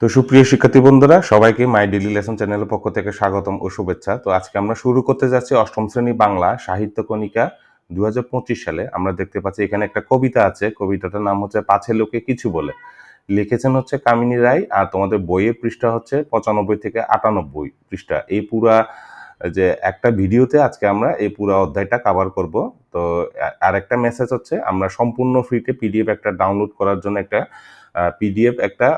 তো সুপ্রিয় শিক্ষার্থী বন্ধুরা, সবাইকে মাই ডেলি লেসন চ্যানেলের পক্ষ থেকে স্বাগতম ও শুভেচ্ছা। তো আজকে আমরা শুরু করতে যাচ্ছি অষ্টম শ্রেণি বাংলা সাহিত্য কণিকা দু সালে। আমরা দেখতে পাচ্ছি এখানে একটা কবিতা আছে। কবিতাটার নাম হচ্ছে পাছে লোকে কিছু বলে লিখেছেন হচ্ছে কামিনী রায় আর তোমাদের বইয়ের পৃষ্ঠা হচ্ছে পঁচানব্বই থেকে আটানব্বই পৃষ্ঠা। এই পুরা, যে একটা ভিডিওতে আজকে আমরা এই পুরো অধ্যায়টা কভার করব। তো আর একটা মেসেজ হচ্ছে, আমরা সম্পূর্ণ ফ্রিতে পিডিএফ একটা ডাউনলোড করার জন্য একটা পিডিএফ একটা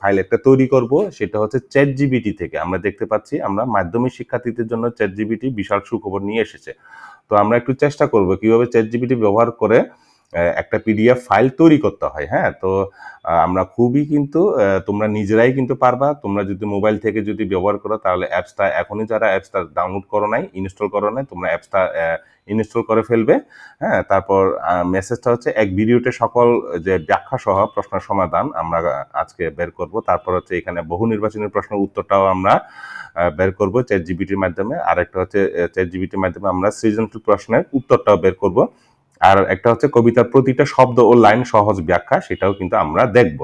ফাইল একটা তৈরি করব। সেটা হচ্ছে চ্যাট জিবিটি থেকে। আমরা দেখতে পাচ্ছি, আমরা মাধ্যমিক শিক্ষার্থীদের জন্য চ্যাট জিবিটি বিশাল সুখবর নিয়ে এসেছে। তো আমরা একটু চেষ্টা করব কীভাবে চ্যাট জিবিটি ব্যবহার করে একটা পিডিএফ ফাইল তৈরি করতে হয় হ্যাঁ? তো আমরা খুবই কিন্তু তোমরা নিজেরাই কিন্তু পারবা। তোমরা যদি মোবাইল থেকে যদি ব্যবহার করো, তাহলে অ্যাপসটা এখনই যারা অ্যাপসটা ডাউনলোড করো নাই ইনস্টল করো নাই, তোমরা অ্যাপসটা ইনস্টল করে ফেলবে। হ্যাঁ তারপর মেসেজটা হচ্ছে, এক ভিডিওতে সকল যে ব্যাখ্যা সহ প্রশ্নের সমাধান আমরা আজকে বের করব। তারপর হচ্ছে এখানে বহু নির্বাচনের প্রশ্নের উত্তরটাও আমরা বের করব চ্যাট জিবিটির মাধ্যমে। আর একটা হচ্ছে চ্যাট জিবিটির মাধ্যমে আমরা সৃজনশীল প্রশ্নের উত্তরটাও বের করব। আর একটা হচ্ছে কবিতার প্রতিটা শব্দ ও লাইন সহজ ব্যাখ্যা, সেটাও কিন্তু আমরা দেখব।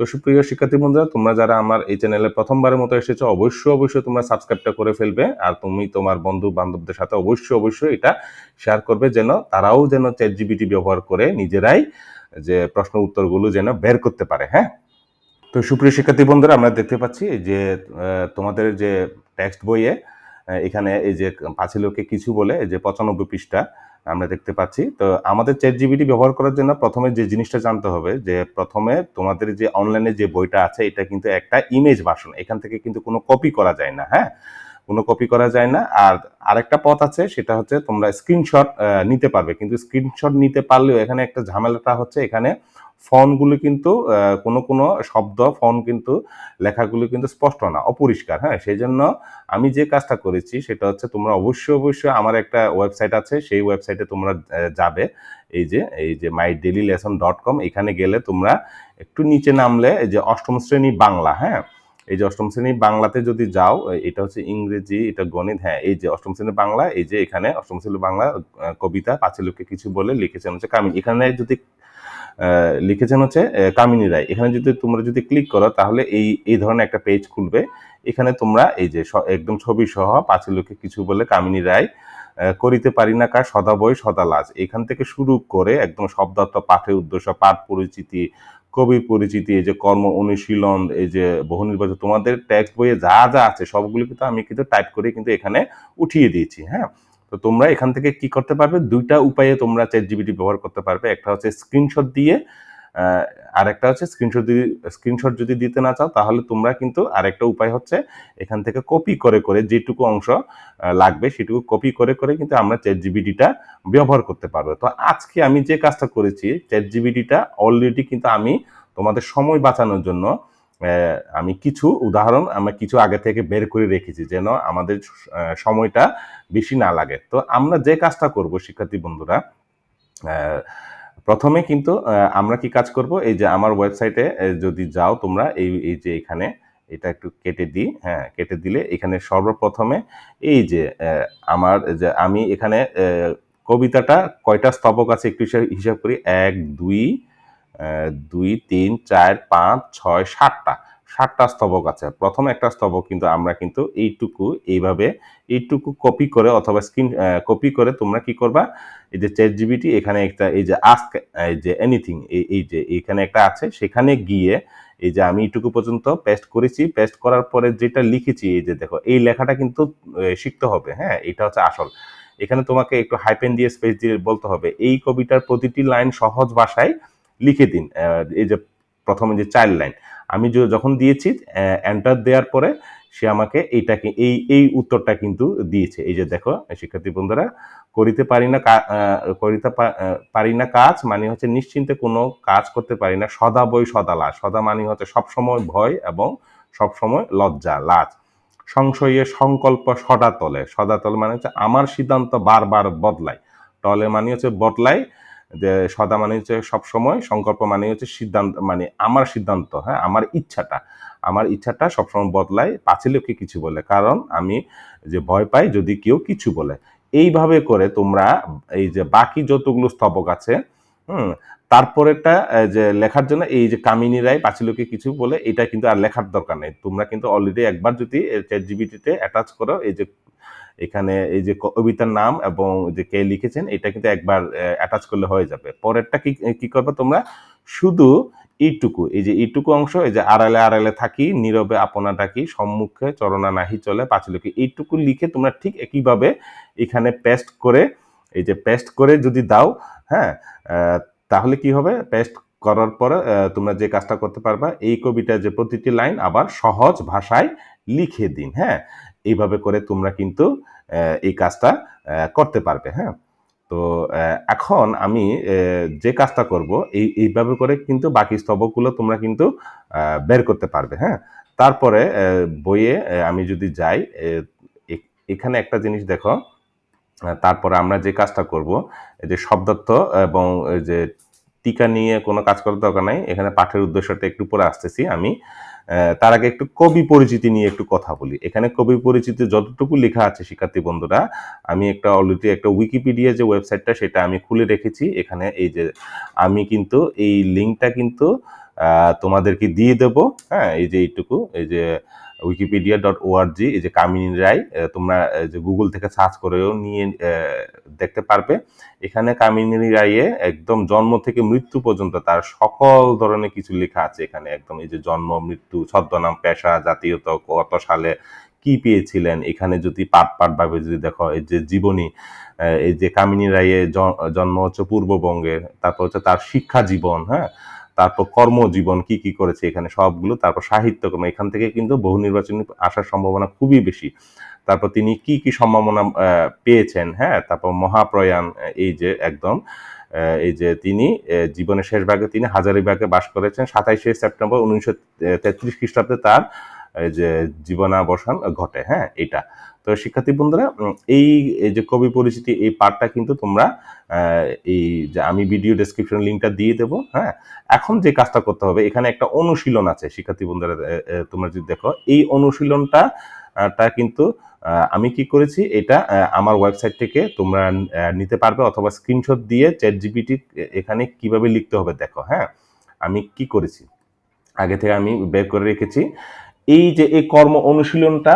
তো সুপ্রিয় শিক্ষার্থী বন্ধুরা, তোমরা যারা আমার এই চ্যানেলে প্রথমবারের মতো এসেছ, অবশ্যই অবশ্যই তোমরা সাবস্ক্রাইবটা করে ফেলবে। আর তুমি তোমার বন্ধু বান্ধবদের সাথে অবশ্যই অবশ্যই এটা শেয়ার করবে যেন তারাও যেন চ্যাট জিবিটি ব্যবহার করে নিজেরাই যে প্রশ্ন উত্তরগুলো যেন বের করতে পারে হ্যাঁ? তো সুপ্রিয় শিক্ষার্থী বন্ধুরা, আমরা দেখতে পাচ্ছি যে তোমাদের যে টেক্সট বইয়ে এখানে এই যে পাঁচি লোকে কিছু বলে যে পঁচানব্বই পৃষ্ঠা আমরা দেখতে পাচ্ছি। তো আমাদের চ্যাট জিবিটি ব্যবহার করার জন্য প্রথমে যে জিনিসটা জানতে হবে, যে প্রথমে তোমাদের যে অনলাইনে যে বইটা আছে, এটা কিন্তু একটা ইমেজ ভাষণ এখান থেকে কিন্তু কোনো কপি করা যায় না হ্যাঁ? কোনো কপি করা যায় না। আর আরেকটা পথ আছে, সেটা হচ্ছে তোমরা স্ক্রিনশট নিতে পারবে। কিন্তু স্ক্রিনশট নিতে পারলেও এখানে একটা ঝামেলাটা হচ্ছে, এখানে ফোনগুলো কিন্তু কোনো কোনো শব্দ ফোন কিন্তু, লেখাগুলো কিন্তু স্পষ্ট না, অপরিষ্কার হ্যাঁ? সেই জন্য আমি যে কাজটা করেছি সেটা হচ্ছে তোমরা অবশ্যই অবশ্যই আমার একটা ওয়েবসাইট আছে, সেই ওয়েবসাইটে তোমরা যাবে। এই যে এই যে my daily lesson dot com এখানে গেলে তোমরা একটু নিচে নামলে এই যে অষ্টম শ্রেণি বাংলা হ্যাঁ? এই যে অষ্টম শ্রেণি বাংলাতে যদি যাও এটা হচ্ছে ইংরেজি, এটা গণিত হ্যাঁ? এই যে অষ্টম শ্রেণি বাংলা, এই যে এখানে অষ্টম শ্রেণি বাংলা কবিতা পাঁচের লোককে কিছু বলে লিখেছেন হচ্ছে কামিন। এখানে যদি লিখেছেন হচ্ছে কামিনী রায়। এখানে যদি তোমরা যদি ক্লিক করো, তাহলে এই এই ধরনের একটা পেজ খুলবে। এখানে তোমরা এই যে একদম ছবি সহ পাঁচের লোকে কিছু বলে কামিনী রায় করিতে পারি না কার, সদা বই, সদা লাজ। এখান থেকে শুরু করে একদম শব্দার্থ পাঠের উদ্দেশ্য, পাঠ পরিচিতি, কবির পরিচিতি, এই যে কর্ম অনুশীলন, এই যে বহু নির্বাচন তোমাদের ট্যাক্স বইয়ে যা যা আছে সবগুলো কিন্তু আমি কিন্তু টাইপ করে কিন্তু এখানে উঠিয়ে দিয়েছি হ্যাঁ? তো তোমরা এখান থেকে কি করতে পারবে? দুইটা উপায়ে তোমরা চ্যাট জিবিটি ব্যবহার করতে পারবে। একটা হচ্ছে স্ক্রিনশট দিয়ে আর একটা হচ্ছে স্ক্রিনশট যদি স্ক্রিনশট যদি দিতে না চাও, তাহলে তোমরা কিন্তু আরেকটা উপায় হচ্ছে এখান থেকে কপি করে করে যেটুকু অংশ লাগবে সেটুকু কপি করে করে কিন্তু আমরা চ্যাট জিবিটিটা ব্যবহার করতে পারব। তো আজকে আমি যে কাজটা করেছি চ্যাট জিবিটিটা অলরেডি কিন্তু আমি তোমাদের সময় বাঁচানোর জন্য আমি কিছু উদাহরণ, আমরা কিছু আগে থেকে বের করে রেখেছি যেন আমাদের সময়টা বেশি না লাগে। তো আমরা যে কাজটা করব, শিক্ষার্থী বন্ধুরা প্রথমে কিন্তু আমরা কি কাজ করব? এই যে আমার ওয়েবসাইটে যদি যাও তোমরা, এই এই যে এখানে, এটা একটু কেটে দিই হ্যাঁ কেটে দিলে এখানে সর্বপ্রথমে এই যে আমার যে আমি এখানে কবিতাটা কয়টা স্তবক আছে একটু হিসাব করি, এক, দুই দুই, তিন, চার, পাঁচ, ছয়, সাতটা। সাতটা স্তবক আছে। প্রথম একটা স্তবক কিন্তু আমরা কিন্তু এইটুকু এইভাবে এইটুকু কপি করে অথবা স্ক্রিন কপি করে তোমরা কি করবা? এই যে চ্যাট জিবিটি এখানে একটা এই যে আস্ক এই যে এনিথিং এই যে এখানে একটা আছে। সেখানে গিয়ে এই যে আমি এইটুকু পর্যন্ত পেস্ট করেছি। পেস্ট করার পরে যেটা লিখেছি, এই যে দেখো, এই লেখাটা কিন্তু শিখতে হবে। হ্যাঁ এটা হচ্ছে আসল। এখানে তোমাকে একটু হাইপেন দিয়ে স্পেস দিয়ে বলতে হবে। এই কবিতার প্রতিটি লাইন সহজ ভাষায় লিখে দিন এই যে প্রথমে যে চাইল্ড লাইন আমি যখন দিয়েছি এন্টার দেওয়ার পরে সে আমাকে এইটাকে, এই এই উত্তরটা কিন্তু দিয়েছে। এই যে দেখো, শিক্ষার্থী বন্ধুরা, করিতে পারি না করিতে পারি না কাজ মানে হচ্ছে নিশ্চিন্তে কোনো কাজ করতে পারি না। সদা বই, সদা লাজ সদা মানে হচ্ছে সবসময় ভয় এবং সবসময় লজ্জা, লাজ। সংশয়ে সংকল্প সদা তলে। সদা তলে মানে হচ্ছে আমার সিদ্ধান্ত বারবার বদলায়। টলে মানে হচ্ছে বদলায়। যে সদা মানে হচ্ছে সবসময় সংকল্প মানে হচ্ছে সিদ্ধান্ত মানে আমার সিদ্ধান্ত হ্যাঁ আমার ইচ্ছাটা। আমার ইচ্ছাটা সবসময় বদলায় লোককে কিছু বলে, কারণ আমি যে ভয় পাই যদি কেউ কিছু বলে। এইভাবে করে তোমরা এই যে বাকি যতগুলো স্তবক আছে, হুম তারপরেটা যে লেখার জন্য এই যে কামিনী রায় পাঁচিলকে কিছু বলে, এটা কিন্তু আর লেখার দরকার নেই। তোমরা কিন্তু অলরেডি একবার যদি চ্যাট জিবিটিতে অ্যাটাচ করো, এই যে এখানে এই যে কবিতার নাম এবং যে কে লিখেছেন, এটা কিন্তু একবার অ্যাটাচ করলে হয়ে যাবে। পরেরটা কি কি করবে তোমরা? শুধু এইটুকু, এই যে এইটুকু অংশ, এই যে আড়ালে আড়ালে থাকি, নীরবে আপনা ডাকি, সম্মুখে চরণা নাহি চলে পাঁচলকে এইটুকু লিখে তোমরা ঠিক একইভাবে এখানে পেস্ট করে, এই যে পেস্ট করে যদি দাও হ্যাঁ তাহলে কি হবে? পেস্ট করার পরে তোমরা যে কাজটা করতে পারবা, এই কবিতা যে প্রতিটি লাইন আবার সহজ ভাষায় লিখে দিন হ্যাঁ? এইভাবে করে তোমরা কিন্তু এই কাজটা করতে পারবে হ্যাঁ? তো এখন আমি যে কাজটা করব, এই, এইভাবে করে কিন্তু বাকি স্তবকগুলো তোমরা কিন্তু বের করতে পারবে হ্যাঁ? তারপরে বইয়ে আমি যদি যাই এখানে একটা জিনিস দেখো তারপরে আমরা যে কাজটা করব যে শব্দার্থ এবং যে টিকা নিয়ে কোনো কাজ করার দরকার নাই, এখানে পাঠের উদ্দেশ্যটা একটু পরে আসতেছি আমি। তার আগে একটু কবি পরিচিতি নিয়ে একটু কথা বলি। এখানে কবি পরিচিতি যতটুকু লেখা আছে, শিক্ষার্থী বন্ধুরা, আমি একটা অলরেডি একটা উইকিপিডিয়া যে ওয়েবসাইটটা সেটা আমি খুলে রেখেছি। এখানে এই যে আমি কিন্তু এই লিঙ্কটা কিন্তু তোমাদেরকে দিয়ে দেব। হ্যাঁ এই যে এইটুকু, এই যে উইকিপিডিয়া ডট ওআরজি এই যে কামিনী রায় তোমরা যে গুগল থেকে সার্চ করেও নিয়ে দেখতে পারবে। এখানে কামিনী রায়ে একদম জন্ম থেকে মৃত্যু পর্যন্ত তার সকল ধরনের কিছু লেখা আছে এখানে। একদম এই যে জন্ম, মৃত্যু, ছদ্মনাম, পেশা জাতীয়তা কত সালে কি পেয়েছিলেন? এখানে যদি পাট পাট ভাবে যদি দেখো, এই যে জীবনী এই যে কামিনী রায়ের জন্ম হচ্ছে পূর্ববঙ্গের, তারপর হচ্ছে তার শিক্ষা জীবন হ্যাঁ? তারপর কর্মজীবন কি কি করেছে এখানে সবগুলো, তারপর সাহিত্যকর্ম, এখান থেকে কিন্তু বহু নির্বাচনী আসার সম্ভাবনা খুবই বেশি। তারপর তিনি কি কি সম্ভাবনা পেয়েছেন হ্যাঁ? তারপর মহাপ্রয়াণ এই যে একদম এই যে তিনি জীবনের শেষ ভাগে তিনি হাজারিবাগে বাস করেছেন, সাতাইশে সেপ্টেম্বর উনিশশো তেত্রিশ খ্রিস্টাব্দে তার যে জীবনাবসান ঘটে হ্যাঁ? এটা। তো শিক্ষার্থী বন্ধুরা এই যে কবি পরিচিতি, এই পার্টটা কিন্তু তোমরা এই যে আমি ভিডিও ডেসক্রিপশন লিঙ্কটা দিয়ে দেবো হ্যাঁ? এখন যে কাজটা করতে হবে, এখানে একটা অনুশীলন আছে, শিক্ষার্থী বন্ধুরা তোমরা যদি দেখো, এই অনুশীলনটা টা কিন্তু আমি কি করেছি, এটা আমার ওয়েবসাইট থেকে তোমরা নিতে পারবে অথবা স্ক্রিনশট দিয়ে চ্যাট জিপিটি এখানে কীভাবে লিখতে হবে দেখো হ্যাঁ? আমি কি করেছি? আগে থেকে আমি বের করে রেখেছি। এই যে এই কর্ম অনুশীলনটা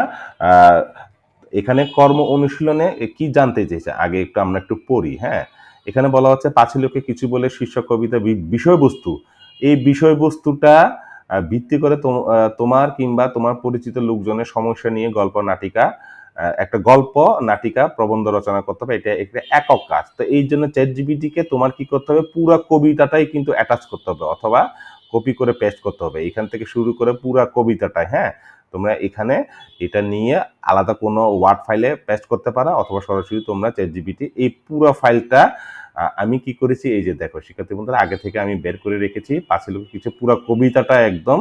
এখানে কর্ম অনুশীলনে কি জানতে চেয়েছে? আগে একটু আমরা একটু পড়ি হ্যাঁ? এখানে বলা হচ্ছে পাঁচিলকে কিছু বলে শীর্ষক কবিতা বিষয়বস্তু। এই বিষয়বস্তুটা ভিত্তি করে তোমার কিংবা তোমার পরিচিত লোকজনের সমস্যা নিয়ে গল্প, নাটিকা একটা গল্প, নাটিকা, প্রবন্ধ রচনা করতে হবে। এটা একটা একক কাজ। তো এই জন্য চ্যাট জিবিটিকে তোমার কি করতে হবে? পুরো কবিতাটাই কিন্তু অ্যাটাচ করতে হবে অথবা কপি করে পেস্ট করতে হবে। এখান থেকে শুরু করে পুরো কবিতাটাই হ্যাঁ? তোমরা এখানে এটা নিয়ে আলাদা কোনো ওয়ার্ড ফাইলে পেস্ট করতে পারো, অথবা সরাসরি তোমরা চ্যাট জিবিটি এই পুরো ফাইলটা আমি কি করেছি? এই যে দেখো, শিক্ষার্থী বন্ধুরা, আগে থেকে আমি বের করে রেখেছি, পাশে লোক কিছু পুরো কবিতাটা একদম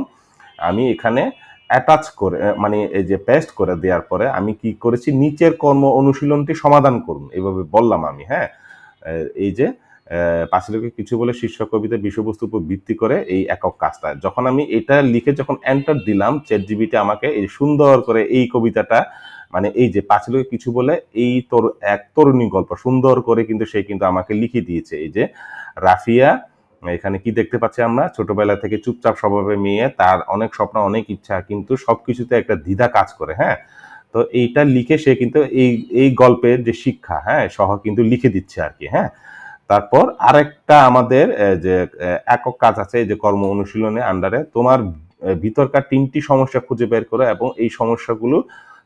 আমি এখানে অ্যাটাচ করে মানে এই যে পেস্ট করে দেওয়ার পরে আমি কি করেছি? নিচের কর্ম অনুশীলনটি সমাধান করুন। এভাবে বললাম আমি হ্যাঁ? এই যে পাঁচলোকে কিছু বলে শীর্ষ কবিতা বিষয়বস্তুর উপর ভিত্তি করে এই একক কাজটা। যখন আমি এটা লিখে যখন এন্টার দিলাম চ্যাট জিবিতে আমাকে এই সুন্দর করে এই কবিতাটা মানে এই যে পাঁচ লোকে কিছু বলে এই তোর, এক তরুণী গল্প, সুন্দর করে কিন্তু সে কিন্তু আমাকে লিখে দিয়েছে। এই যে রাফিয়া, এখানে কি দেখতে পাচ্ছি আমরা? ছোটবেলা থেকে চুপচাপ স্বভাবে মেয়ে, তার অনেক স্বপ্ন, অনেক ইচ্ছা, কিন্তু সবকিছুতে একটা দ্বিধা কাজ করে হ্যাঁ? তো এইটা লিখে সে কিন্তু এই এই গল্পের যে শিক্ষা হ্যাঁ সহ কিন্তু লিখে দিচ্ছে আর কি হ্যাঁ? তারপর আরেকটা আমাদের যে একক কাজ আছে যে কর্ম অনুশীলনে আন্ডারে তোমার ভিতরকার তিনটি সমস্যা খুঁজে বের করো এবং এই সমস্যাগুলো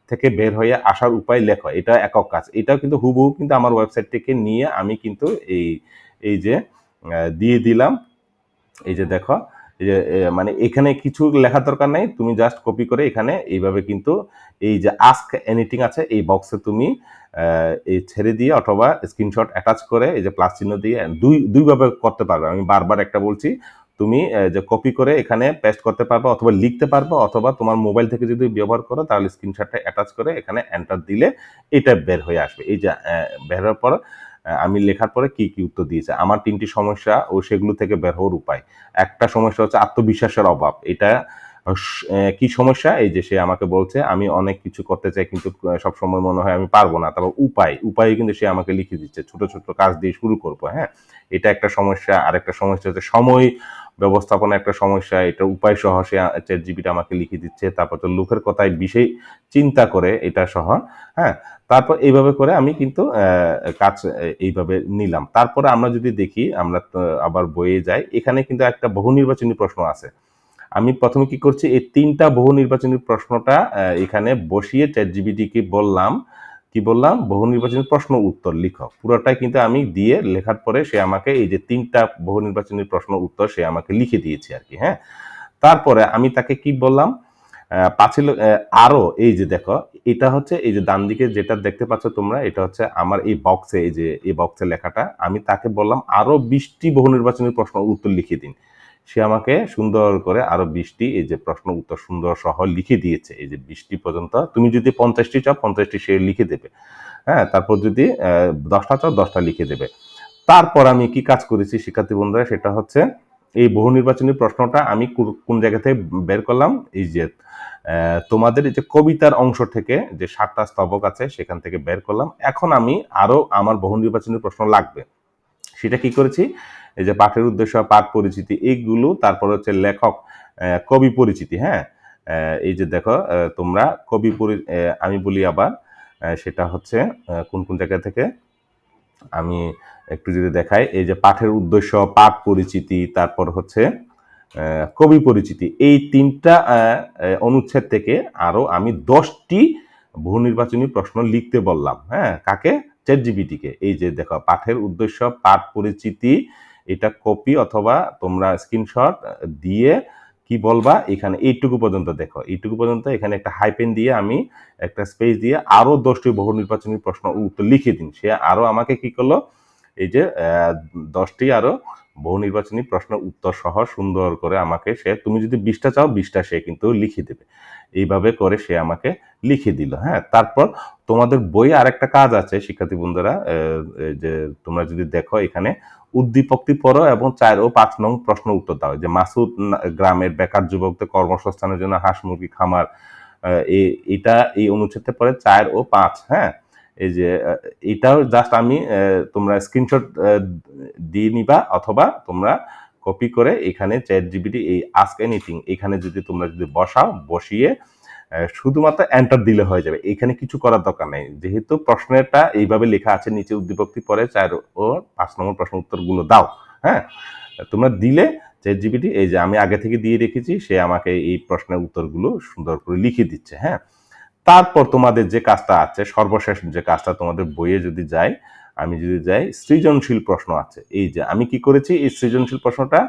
থেকে বের হয়ে আসার উপায় লেখো। এটা একক কাজ। এটাও কিন্তু হুবহু কিন্তু আমার ওয়েবসাইট থেকে নিয়ে আমি কিন্তু এই এই যে দিয়ে দিলাম। এই যে দেখো যে মানে এখানে কিছু লেখার দরকার নেই, তুমি জাস্ট কপি করে এখানে এইভাবে কিন্তু এই যে আস্ক এনিথিং আছে, এই বক্সে তুমি এই ছেড়ে দিয়ে অথবা স্ক্রিনশট অ্যাটাচ করে এই যে প্লাস চিহ্ন দিয়ে দুই, দুইভাবে করতে পারবে। আমি বারবার একটা বলছি, তুমি যে কপি করে এখানে পেস্ট করতে পারবে অথবা লিখতে পারবে অথবা তোমার মোবাইল থেকে যদি ব্যবহার করো, তাহলে স্ক্রিনশটটা অ্যাটাচ করে এখানে এন্টার দিলে এটা বের হয়ে আসবে। এই যে বের হওয়ার পর আমি লেখার পরে কি কি উত্তর দিয়েছে? আমার তিনটি সমস্যা ও সেগুলো থেকে বের হওয়ার উপায়। একটা সমস্যা হচ্ছে আত্মবিশ্বাসের অভাব। এটা কি সমস্যা? এই যে সে আমাকে বলছে, আমি অনেক কিছু করতে চাই, কিন্তু সব সময় মনে হয় আমি পারব না। তারপর উপায় উপায় কিন্তু সে আমাকে লিখে দিচ্ছে, ছোট ছোট কাজ দিয়ে শুরু করব হ্যাঁ? এটা একটা সমস্যা। আর একটা সমস্যা হচ্ছে সময় ব্যবস্থাপনা, একটা সমস্যা। এটা উপায় সহ সে চ্যাট জিপিটা আমাকে লিখে দিচ্ছে। তারপর তো লোকের কথায় বিষয় চিন্তা করে এটা সহ হ্যাঁ? তারপর এইভাবে করে আমি কিন্তু কাজ এইভাবে নিলাম। তারপরে আমরা যদি দেখি, আমরা আবার বইয়ে যাই, এখানে কিন্তু একটা বহু নির্বাচনী প্রশ্ন আছে। আমি প্রথমে কি করছি এই তিনটা বহু নির্বাচনী প্রশ্নটা এখানে বসিয়ে চ্যাট জিবিটিকে বললাম। কি বললাম? বহু নির্বাচনী প্রশ্ন উত্তর লিখো। পুরোটাই কিন্তু আমি দিয়ে লেখার পরে সে আমাকে এই যে তিনটা বহু নির্বাচনী প্রশ্ন উত্তর সে আমাকে লিখে দিয়েছে আর কি হ্যাঁ? তারপরে আমি তাকে কি বললাম? পাঁচিল আহ, আরও এই যে দেখো এটা হচ্ছে এই যে ডান দিকে যেটা দেখতে পাচ্ছ তোমরা এটা হচ্ছে আমার এই বক্সে এই যে এই বক্সে লেখাটা। আমি তাকে বললাম আরও বিশটি বহু নির্বাচনী প্রশ্ন উত্তর লিখে দিন। সে আমাকে সুন্দর করে আরও বিশটি, এই যে প্রশ্ন, উত্তর সুন্দর সহ লিখে দিয়েছে। এই যে বিশটি পর্যন্ত, তুমি যদি পঞ্চাশটি চাও, পঞ্চাশটি সে লিখে দেবে। হ্যাঁ তারপর যদি দশটা চাও, দশটা লিখে দেবে। তারপর আমি কি কাজ করেছি, শিক্ষার্থী বন্ধুরা, সেটা হচ্ছে, এই বহু নির্বাচনী প্রশ্নটা আমি কোন জায়গা থেকে বের করলাম? এই যে তোমাদের যে কবিতার অংশ থেকে যে সাতটা স্তবক আছে, সেখান থেকে বের করলাম। এখন আমি আরও আমার বহু নির্বাচনী প্রশ্ন লাগবে। সেটা কি করেছি? এই যে পাঠের উদ্দেশ্য, পাঠ পরিচিতি, এইগুলো, তারপর হচ্ছে লেখক কবি পরিচিতি হ্যাঁ? এই যে দেখো তোমরা কবি পরি আমি বলি আবার সেটা হচ্ছে কোন কোন জায়গা থেকে? আমি একটু যদি দেখাই, এই যে পাঠের উদ্দেশ্য, পাঠ পরিচিতি, তারপর হচ্ছে কবি পরিচিতি, এই তিনটা অনুচ্ছেদ থেকে আরও আমি দশটি বহু নির্বাচনী প্রশ্ন লিখতে বললাম হ্যাঁ? কাকে? চ্যাট জিবিটিকে এই যে দেখো, পাঠের উদ্দেশ্য, পাঠ পরিচিতি এটা কপি অথবা তোমরা স্ক্রিনশট দিয়ে কি বলবা? এখানে এইটুকু পর্যন্ত দেখো। এইটুকু পর্যন্ত এখানে একটা হাইপেন দিয়ে আমি একটা স্পেস দিয়ে আরও দশটি বহু নির্বাচনী প্রশ্ন উত্তর লিখে দিন। সে আরও আমাকে কি করল? এই যে দশটি আরও বহু নির্বাচনী প্রশ্ন উত্তর সহ সুন্দর করে আমাকে সে, তুমি যদি বিশটা চাও, বিশটা সে কিন্তু লিখে দেবে। এইভাবে করে সে আমাকে লিখে দিল হ্যাঁ? তারপর তোমাদের বইয়ে আরেকটা কাজ আছে, শিক্ষার্থী বন্ধুরা যে তোমরা যদি দেখো এখানে, উদ্দীপকটি পড়ো এবং চার ও পাঁচ নং প্রশ্ন উত্তর দাও। যে মাসুদ গ্রামের বেকার যুবকদের কর্মসংস্থানের জন্য হাঁস, মুরগি, খামার এটা এই অনুচ্ছেদে পড়ে চার ও পাঁচ হ্যাঁ? এই যে এটাও জাস্ট আমি তোমরা স্ক্রিনশট দিয়ে নিবা অথবা তোমরা কপি করে এখানে চ্যাট জিবিটি এই আস্ক এনিথিং এখানে যদি তোমরা যদি বসাও, বসিয়ে শুধুমাত্র এন্টার দিলে হয়ে যাবে। এখানে কিছু করার দরকার নেই। যেহেতু প্রশ্নটা এইভাবে লেখা আছে, নিচে উদ্দীপকটি পরে চার ও পাঁচ নম্বর প্রশ্ন উত্তরগুলো দাও হ্যাঁ? তোমরা দিলে চ্যাট জিবিটি এই যে আমি আগে থেকে দিয়ে রেখেছি, সে আমাকে এই প্রশ্নের উত্তরগুলো সুন্দর করে লিখে দিচ্ছে হ্যাঁ? তারপর তোমাদের যে কাজটা আছে, সর্বশেষ যে কাজটা তোমাদের বইয়ে যদি যাই, আমি যদি যাই, সৃজনশীল প্রশ্ন আছে। এই যে আমি কি করেছি, এই সৃজনশীল প্রশ্নটা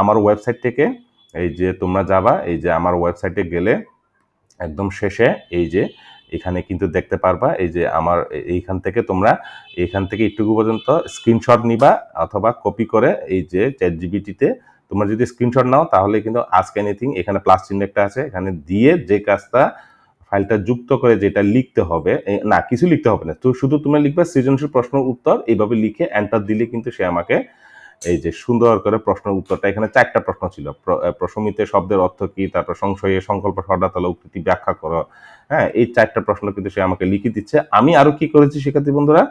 আমার ওয়েবসাইট থেকে, এই যে তোমরা যাবা, এই যে আমার ওয়েবসাইটে গেলে একদম শেষে এই যে এখানে কিন্তু দেখতে পারবা, এই যে আমার এইখান থেকে তোমরা এখান থেকে একটুকু পর্যন্ত স্ক্রিনশট নিবা অথবা কপি করে এই যে চ্যাট জিবিটিতে তোমরা যদি স্ক্রিনশট নাও তাহলে কিন্তু আস্ক এনিথিং এখানে প্লাস চিহ্ন একটা আছে, এখানে দিয়ে যে কাজটা, ফাইলটা যুক্ত করে যেটা লিখতে হবে না, কিছু লিখতে হবে না, তো শুধু তুমি লিখবে সৃজনশীল প্রশ্ন উত্তর, এইভাবে লিখে এন্টার দিলে কিন্তু সে আমাকে এই যে সুন্দর করে প্রশ্নের উত্তরটা, এখানে চারটা প্রশ্ন ছিল। প্রশমিতে শব্দের অর্থ কি? তারপর সংশয়ে সংকল্প সর্দাতলা উক্তিটি ব্যাখ্যা করো। হ্যাঁ এই চারটা প্রশ্ন কিন্তু সে আমাকে লিখে দিচ্ছে। আমি আরও কি করেছি শিক্ষার্থী বন্ধুরা?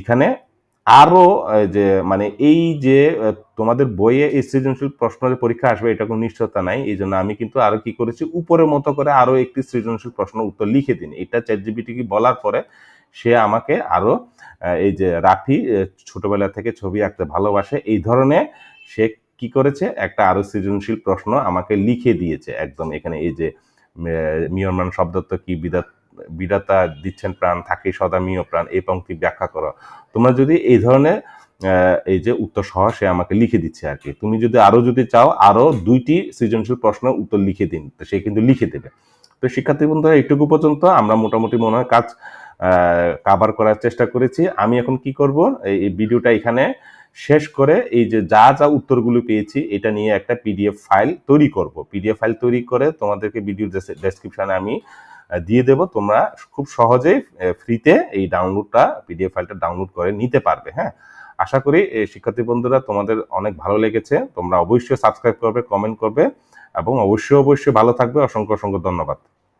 এখানে আরও যে মানে এই যে তোমাদের বইয়ে এই সৃজনশীল প্রশ্নের পরীক্ষা আসবে, এটা কোনো নিশ্চয়তা নাই। এই জন্য আমি কিন্তু আরও কি করেছি? উপরের মতো করে আরও একটি সৃজনশীল প্রশ্ন উত্তর লিখে দিন। এটা চ্যাট জিবিটি বলার পরে সে আমাকে আরও আহ, এই যে রাফি ছোটবেলা থেকে ছবি আঁকতে ভালোবাসে এই ধরনের সে কি করেছে? একটা আরও সৃজনশীল প্রশ্ন আমাকে লিখে দিয়েছে একদম এখানে এই যে মিয়রমান শব্দত্ব কি বিদাত বিদাতা দিচ্ছেন প্রাণ থাকে সদা মিয় প্রাণ এই পঙ্ক্তি ব্যাখ্যা করো। তোমরা যদি এই ধরনের এই যে উত্তর সহ সে আমাকে লিখে দিচ্ছে আর কি। তুমি যদি আরও যদি চাও আরও দুইটি সৃজনশীল প্রশ্ন উত্তর লিখে দিন তো সে কিন্তু লিখে দেবে। তো শিক্ষার্থী বন্ধুরা এইটুকু পর্যন্ত আমরা মোটামুটি মনে হয় কাজ কাভার করার চেষ্টা করেছি। আমি এখন কি করব? এই ভিডিওটা এখানে শেষ করে এই যে যা যা উত্তরগুলো পেয়েছি, এটা নিয়ে একটা পিডিএফ ফাইল তৈরি করব। পিডিএফ ফাইল তৈরি করে তোমাদেরকে ভিডিও ডেসক্রিপশনে আমি দিয়ে দেব। তোমরা খুব সহজেই ফ্রিতে এই ডাউনলোডটা পিডিএফ ফাইলটা ডাউনলোড করে নিতে পারবে হ্যাঁ? আশা করি শিক্ষার্থী বন্ধুরা, তোমাদের অনেক ভালো লেগেছে। তোমরা অবশ্যই সাবস্ক্রাইব করবে কমেন্ট করবে এবং অবশ্যই অবশ্যই ভালো থাকবে। অসংখ্য অসংখ্য ধন্যবাদ।